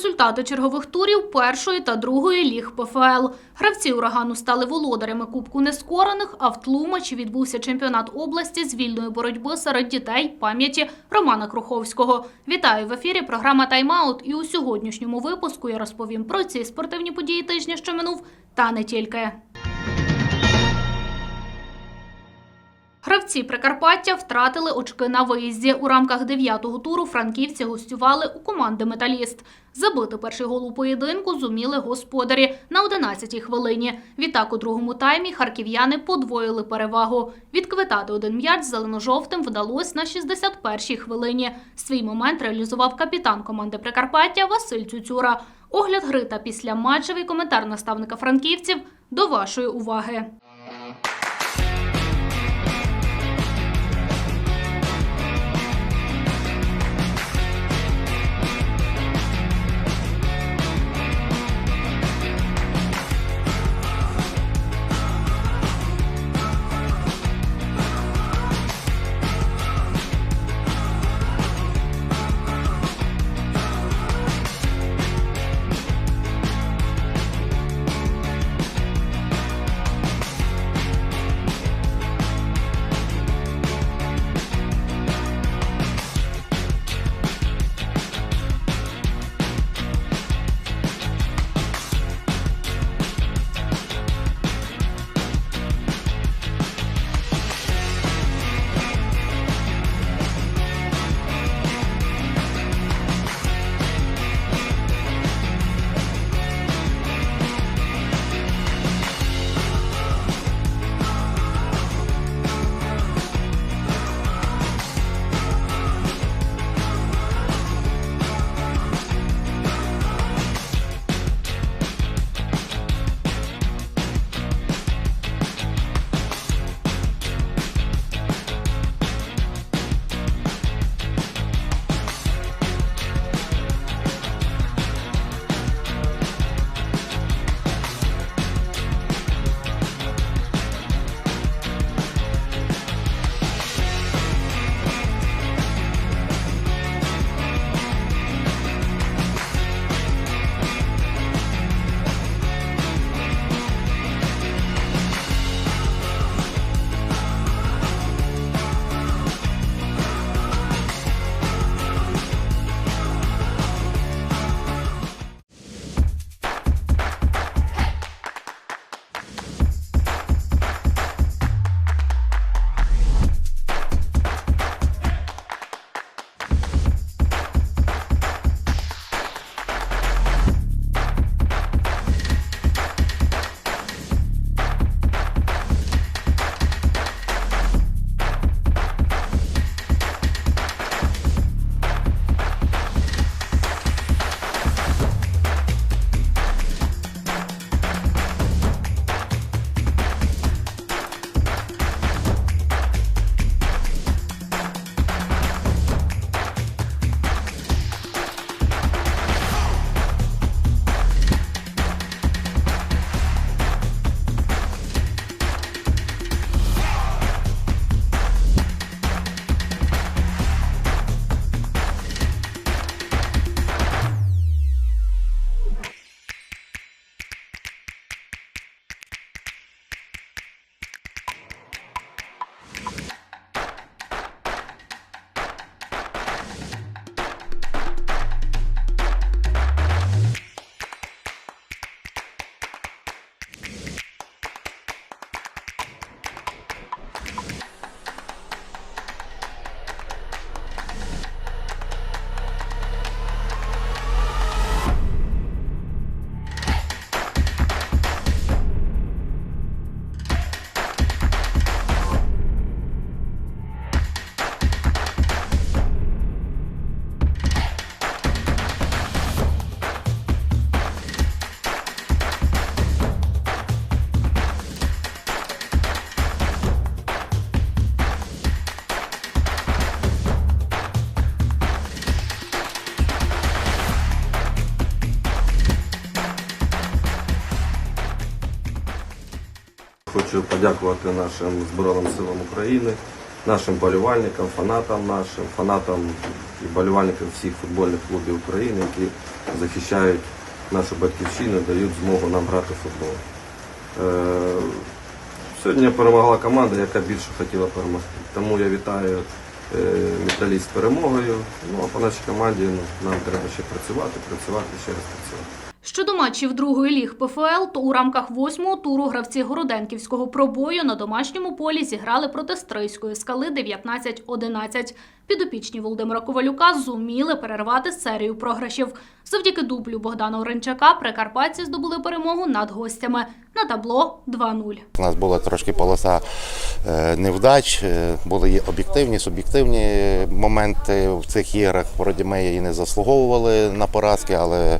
результати чергових турів першої та другої ліг ПФЛ. Гравці урагану стали володарями Кубку нескорених, а в Тлумачі відбувся чемпіонат області з вільної боротьби серед дітей пам'яті Романа Круховського. Вітаю в ефірі. Програма Тайм-аут. І у сьогоднішньому випуску я розповім про ці спортивні події тижня, що минув, та не тільки. Гравці Прикарпаття втратили очки на виїзді. У рамках дев'ятого туру франківці гостювали у команди Металіст. Забити перший гол у поєдинку зуміли господарі на 11-й хвилині. Відтак у другому таймі харків'яни подвоїли перевагу. Відквитати один м'яч зелено-жовтим вдалося на 61-й хвилині. Свій момент реалізував капітан команди Прикарпаття Василь Цюцюра. Огляд гри та після матчевий коментар наставника франківців до вашої уваги. Хочу подякувати нашим Збройним силам України, нашим болівальникам, фанатам нашим, фанатам і болівальникам всіх футбольних клубів України, які захищають нашу батьківщину, дають змогу нам грати в футбол. Е, Сьогодні перемогла команда, яка більше хотіла перемогти. Тому я вітаю е, металіст з перемогою. Ну а по нашій команді ну, нам треба ще працювати, працювати, ще раз працювати. Щодо матчів другої ліг ПФЛ, то у рамках восьмого туру гравці Городенківського пробою на домашньому полі зіграли проти Стрийської скали 19-11. Підопічні Володимира Ковалюка зуміли перервати серію програшів. Завдяки дублю Богдана Оренчака прикарпатці здобули перемогу над гостями на табло 2-0. У нас була трошки полоса е, невдач, е, були об'єктивні, суб'єктивні моменти в цих іграх. Вроді ми і не заслуговували на поразки, але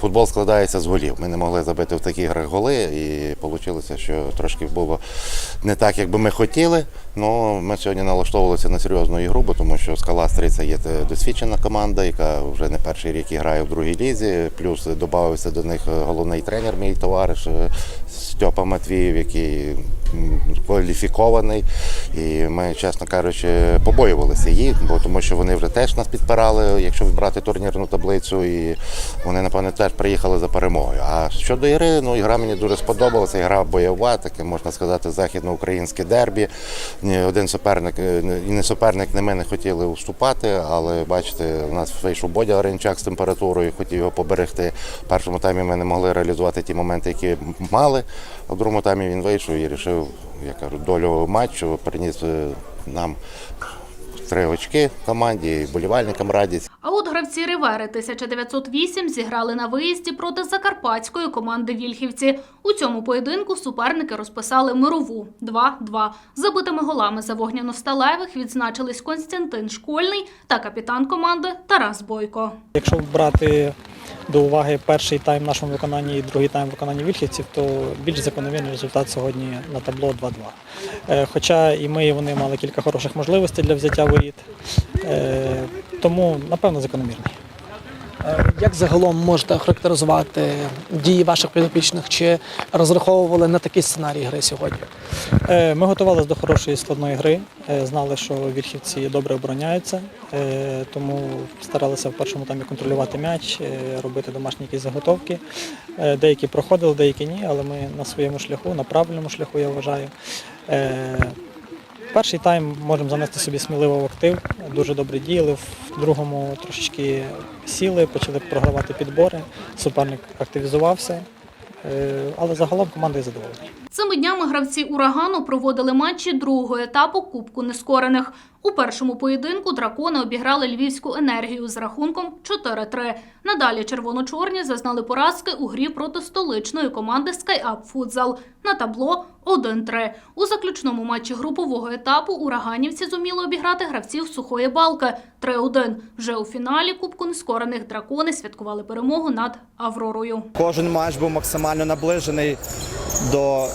футбол складається з голів. Ми не могли забити в таких іграх голи, і вийшло, що трошки було не так, як би ми хотіли. Ну ми сьогодні налаштовувалися на серйозну ігру, бо тому що Скала Стрийця є досвідчена команда, яка вже не перший рік грає в другій лізі. Плюс додався до них головний тренер, мій товариш е, Стьопа Матвіїв, який кваліфікований. І ми, чесно кажучи, побоювалися їх, бо тому що вони вже теж нас підпирали, якщо брати турнірну таблицю, і вони, напевно, теж приїхали за перемогою. А щодо ігри, ну ігра мені дуже сподобалася. Ігра бойова, таке можна сказати, західноукраїнське дербі. Ні один суперник е, і не суперник, не ми не хотіли уступати, але бачите, у нас вийшов Бодя Оренчак з температурою, хотів його поберегти. В першому таймі ми не могли реалізувати ті моменти, які мали. А в другому таймі він вийшов і вирішив, я кажу, долю матчу, приніс е, нам три очки команді, і болівальникам радість. А от гравці Ривери 1908 зіграли на виїзді проти закарпатської команди Вільхівці. У цьому поєдинку суперники розписали мирову 2-2. Забитими голами за вогняно-сталевих відзначились Константин Школьний та капітан команди Тарас Бойко. Якщо брати до уваги перший тайм в нашому виконанні і другий тайм в виконанні вільхівців, то більш закономірний результат сьогодні на табло 2-2. Е, Хоча і ми, і вони мали кілька хороших можливостей для взяття воріт, Е, тому напевно закономірний. Е, Як загалом можете охарактеризувати дії ваших підопічних? Чи розраховували на такий сценарій гри сьогодні? Е, Ми готувалися до хорошої складної гри, е, знали, що вільхівці добре обороняються, тому старалися в першому таймі контролювати м'яч, робити домашні якісь заготовки. Деякі проходили, деякі ні, але ми на своєму шляху, на правильному шляху, я вважаю. Перший тайм можемо занести собі сміливо в актив. Дуже добре діяли. В другому трошечки сіли, почали програвати підбори. Суперник активізувався. Е, Але загалом команда є задоволена. Цими днями гравці урагану проводили матчі другого етапу Кубку Нескорених. У першому поєдинку дракони обіграли львівську енергію з рахунком 4-3. Надалі червоно-чорні зазнали поразки у грі проти столичної команди SkyUp Futsal на табло 1-3. У заключному матчі групового етапу ураганівці зуміли обіграти гравців сухої балки 3-1. Вже у фіналі Кубку Нескорених дракони святкували перемогу над Авророю. Кожен матч був максимально наближений до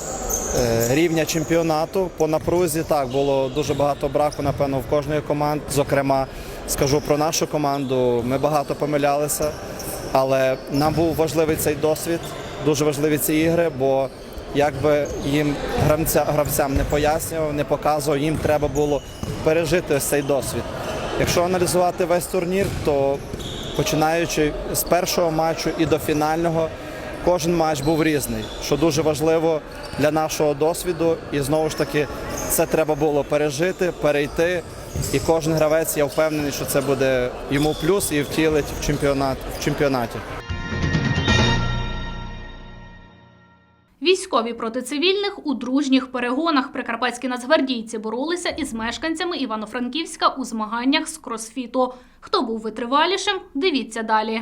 рівня чемпіонату. По напрузі так було дуже багато браку, напевно, в кожної команд. Зокрема, скажу про нашу команду. Ми багато помилялися, але нам був важливий цей досвід, дуже важливі ці ігри, бо якби їм гравця, гравцям не пояснював, не показував, їм треба було пережити ось цей досвід. Якщо аналізувати весь турнір, то починаючи з першого матчу і до фінального, кожен матч був різний, що дуже важливо для нашого досвіду. І знову ж таки, це треба було пережити, перейти. І кожен гравець, я впевнений, що це буде йому плюс і втілить в чемпіонат в чемпіонаті. Військові проти цивільних у дружніх перегонах прикарпатські нацгвардійці боролися із мешканцями Івано-Франківська у змаганнях з кросфіту. Хто був витривалішим? Дивіться далі.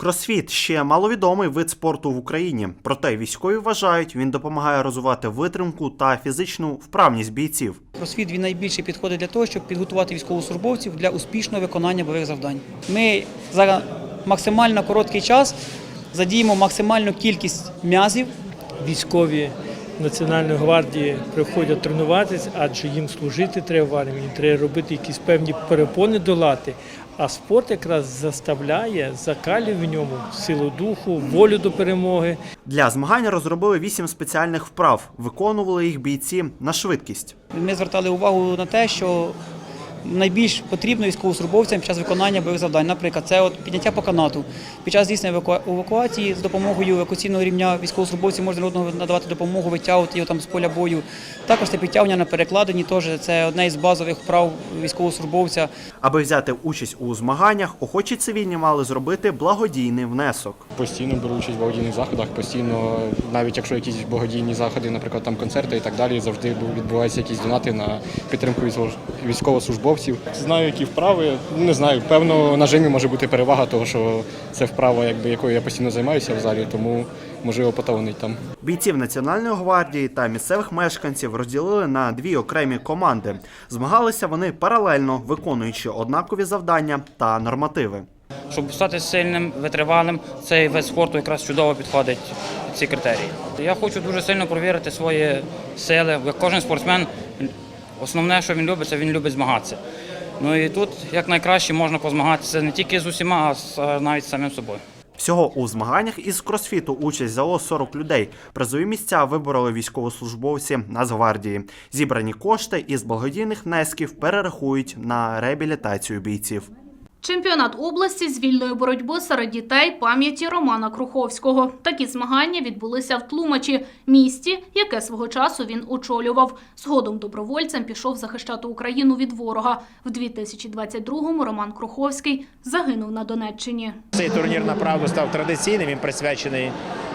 Кросфіт ще маловідомий вид спорту в Україні, проте військові вважають, він допомагає розвивати витримку та фізичну вправність бійців. Просвіт він найбільше підходить для того, щоб підготувати військовослужбовців для успішного виконання бойових завдань. Ми за максимально короткий час задіємо максимальну кількість м'язів. військові Національної гвардії приходять тренуватися, адже їм служити треба в армії, треба робити якісь певні перепони долати. А спорт якраз заставляє, закалює в ньому силу духу, волю до перемоги. Для змагань розробили вісім спеціальних вправ, виконували їх бійці на швидкість. Ми звертали увагу на те, що найбільш потрібно військовослужбовцям під час виконання бойових завдань. Наприклад, це от підняття по канату. Під час здійснення евакуації з допомогою евакуаційного рівня військовослужбовців можна одного надавати допомогу, витягувати його там з поля бою. Також це підтягування на перекладині, теж це одне із базових прав військовослужбовця. Аби взяти участь у змаганнях, охочі цивільні мали зробити благодійний внесок. Постійно беру участь в благодійних заходах, постійно, навіть якщо якісь благодійні заходи, наприклад, там концерти і так далі, завжди відбуваються якісь донати на підтримку військово- військовослужбовців. Знаю, які вправи. Не знаю, певно, на жимі може бути перевага, того що це вправа, якби якою я постійно займаюся в залі, тому можливо поталонить там. Бійців Національної гвардії та місцевих мешканців розділили на дві окремі команди. Змагалися вони паралельно, виконуючи однакові завдання та нормативи. Щоб стати сильним, витривалим, цей вид спорту якраз чудово підходить ці критерії. Я хочу дуже сильно перевірити свої сили. Як кожен спортсмен, основне, що він любить, це він любить змагатися. Ну і тут як найкраще можна позмагатися не тільки з усіма, а а навіть з самим собою. Всього у змаганнях із кросфіту участь взяло 40 людей. Призові місця вибороли військовослужбовці Нацгвардії. Зібрані кошти із благодійних внесків перерахують на реабілітацію бійців. Чемпіонат області з вільної боротьби серед дітей пам'яті Романа Круховського. Такі змагання відбулися в Тлумачі, місті, яке свого часу він очолював. Згодом добровольцем пішов захищати Україну від ворога. В 2022-му Роман Круховський загинув на Донеччині. Цей турнір направду став традиційним. Він присвячений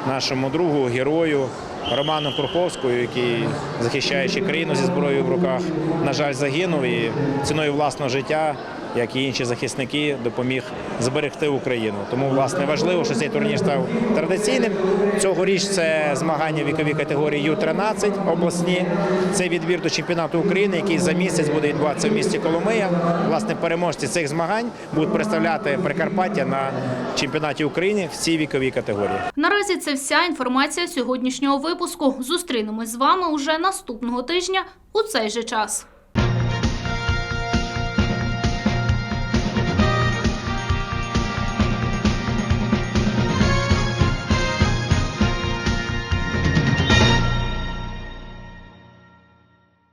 нашому другу, герою Роману Круховському, який, захищаючи країну зі зброєю в руках, на жаль, загинув і ціною власного життя, як і інші захисники, допоміг зберегти Україну. Тому власне важливо, що цей турнір став традиційним. Цьогоріч це змагання віковій категорії Ю-13 обласні. Це відбір до чемпіонату України, який за місяць буде відбуватися в місті Коломия. Власне, переможці цих змагань будуть представляти Прикарпаття на чемпіонаті України в цій віковій категорії. Наразі це вся інформація сьогоднішнього випуску. Зустрінемось з вами уже наступного тижня у цей же час.